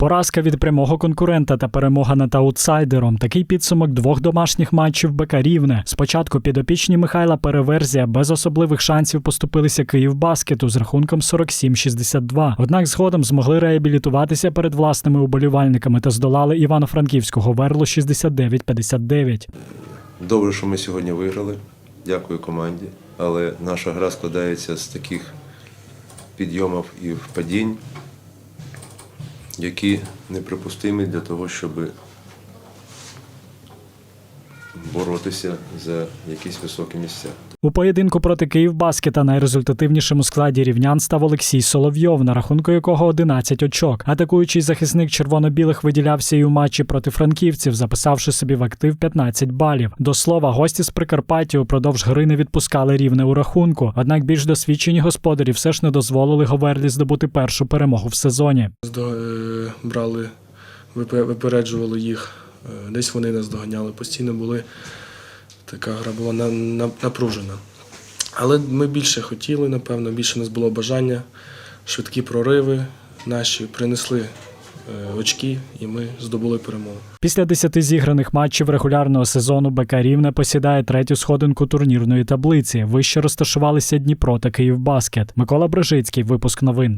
Поразка від прямого конкурента та перемога над аутсайдером. Такий підсумок двох домашніх матчів БК Рівне. Спочатку підопічні Михайла Переверзія без особливих шансів поступилися Київбаскету з рахунком 47-62. Однак згодом змогли реабілітуватися перед власними уболівальниками та здолали Івано-Франківського верло 69-59. Добре, що ми сьогодні виграли. Дякую команді. Але наша гра складається з таких підйомів і впадінь, які неприпустимі для того, щоб боротися за якісь високі місця. У поєдинку проти Київбаскета найрезультативнішим у складі рівнян став Олексій Соловйов, на рахунку якого 11 очок. Атакуючий захисник червоно-білих виділявся і у матчі проти франківців, записавши собі в актив 15 балів. До слова, гості з Прикарпаття упродовж гри не відпускали рівне у рахунку. Однак більш досвідчені господарі все ж не дозволили Говерлі здобути першу перемогу в сезоні. Брали, випереджували їх. Е, Десь вони нас доганяли. Постійно були. Така гра була на- на- напружена. Але ми більше хотіли, напевно, більше у нас було бажання. Швидкі прориви наші принесли е, очки, і ми здобули перемогу. Після 10 зіграних матчів регулярного сезону БК Рівне посідає третю сходинку турнірної таблиці. Вище розташувалися Дніпро та Київбаскет. Микола Брижицький, випуск новин.